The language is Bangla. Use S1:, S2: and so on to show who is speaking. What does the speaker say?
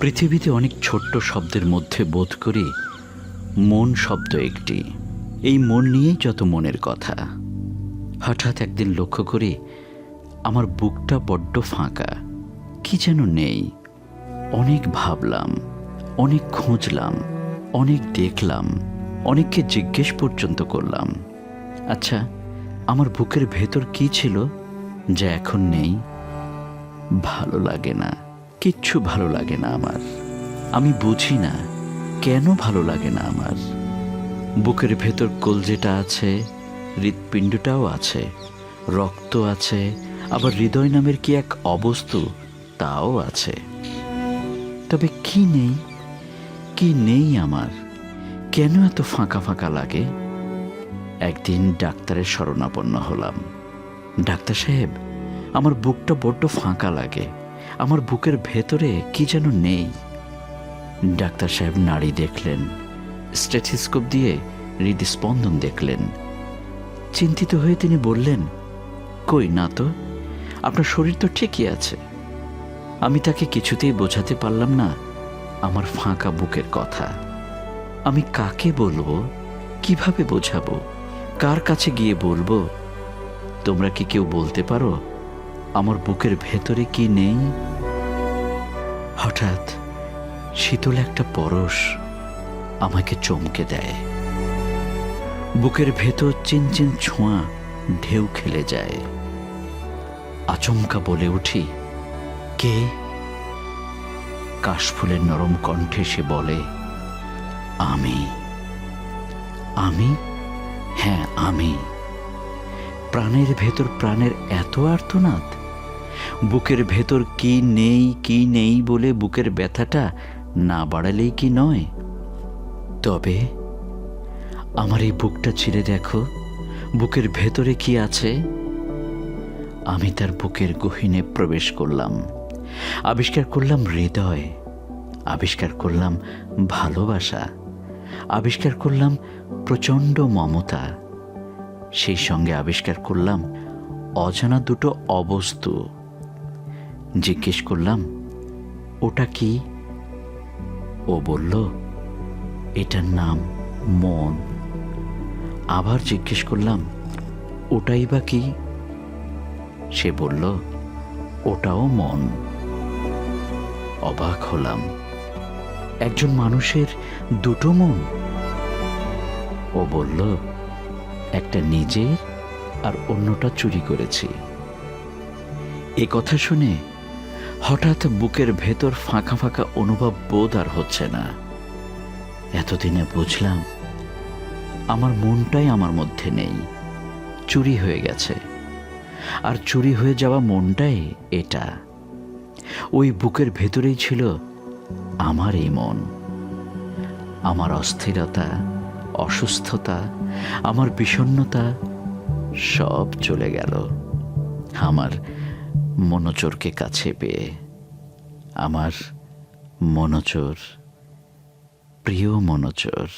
S1: পৃথিবীতে অনেক ছোট্ট শব্দের মধ্যে বোধ করি মন শব্দ একটি। এই মন নিয়েই যত মনের কথা। হঠাৎ একদিন লক্ষ্য করি আমার বুকটা বড্ড ফাঁকা। কি যেন নেই। অনেক ভাবলাম, অনেক খুঁজলাম, অনেক দেখলাম, অনেককে জিজ্ঞেস পর্যন্ত করলাম আচ্ছা আমার বুকের ভেতর কি ছিল যা এখন নেই? ভালো লাগে না। কিচ্ছু ভালো লাগে না আমার। আমি বুঝি না কেন ভালো লাগে না আমার। বুকের ভেতর কলজেটা আছে, হৃৎপিণ্ডটাও আছে, রক্ত আছে, আবার হৃদয় নামের কি এক অবস্তু তাও আছে। তবে কি নেই? কি নেই আমার? কেন এত ফাঁকা ফাঁকা লাগে? একদিন ডাক্তারের শরণাপন্ন হলাম। ডাক্তার সাহেব, আমার বুকটা বড্ড ফাঁকা লাগে। আমার বুকের ভেতরে কি যেন নেই। ডাক্তার সাহেব নাড়ি দেখলেন, স্টেথিস্কোপ দিয়ে হৃদস্পন্দন দেখলেন। চিন্তিত হয়ে তিনি বললেন, কই না তো, আপনার শরীর তো ঠিকই আছে। আমি তাকে কিছুতেই বোঝাতে পারলাম না, আমার ফাঁকা বুকের কথা। আমি কাকে বলব, কীভাবে বোঝাবো, কার কাছে গিয়ে বলব? তোমরা কি কেউ বলতে পারো? আমার বুকের ভেতরে কি নেই? হঠাৎ শীতল একটা পরশ আমাকে চমকে দেয়। বুকের ভেতর চিনচিন ছোঁয়া ঢেউ খেলে যায়। আচমকা বলে উঠি, কে? কাশফুলের নরম কণ্ঠে সে বলে, আমি। আমি? হ্যাঁ আমি। প্রাণের ভেতর প্রাণের এত আর্তনাদ? বুকের ভেতর কি নেই কি নেই বলে বুকের ব্যথাটা না বাড়ালেই কি নয়? তবে আমার এই বুকটা ছিঁড়ে দেখো, বুকের ভেতরে কি আছে? আমি তার বুকের গহিনে প্রবেশ করলাম। আবিষ্কার করলাম হৃদয়, আবিষ্কার করলাম ভালোবাসা, আবিষ্কার করলাম প্রচণ্ড মমতা, সেই সঙ্গে আবিষ্কার করলাম অজানা দুটো অবস্তু। জিজ্ঞেস করলাম, ওটা কি? ও বলল, এটার নাম মন। আবার জিজ্ঞেস করলাম, ওটাই বা কি? সে বলল, ওটাও মন। অবাক হলাম, একজন মানুষের দুটো মন? ও বলল, একটা নিজের আর অন্যটা চুরি করেছি। এ কথা শুনে হঠাৎ বুকের ভেতর ফাঁকা ফাঁকা অনুভব বোধ আর হচ্ছে না। এতদিনে বুঝলাম, আমার মনটাই আমার মধ্যে নেই। চুরি হয়ে গেছে। আর চুরি হয়ে যাওয়া মনটাই এটা। ওই বুকের ভেতরেই ছিল আমার এই মন। আমার অস্থিরতা, অসুস্থতা, আমার বিষণ্ণতা সব চলে গেল। আমার মনোচোরকে কাছে পেয়ে আমার মনোচর প্রিয় মনোচোর।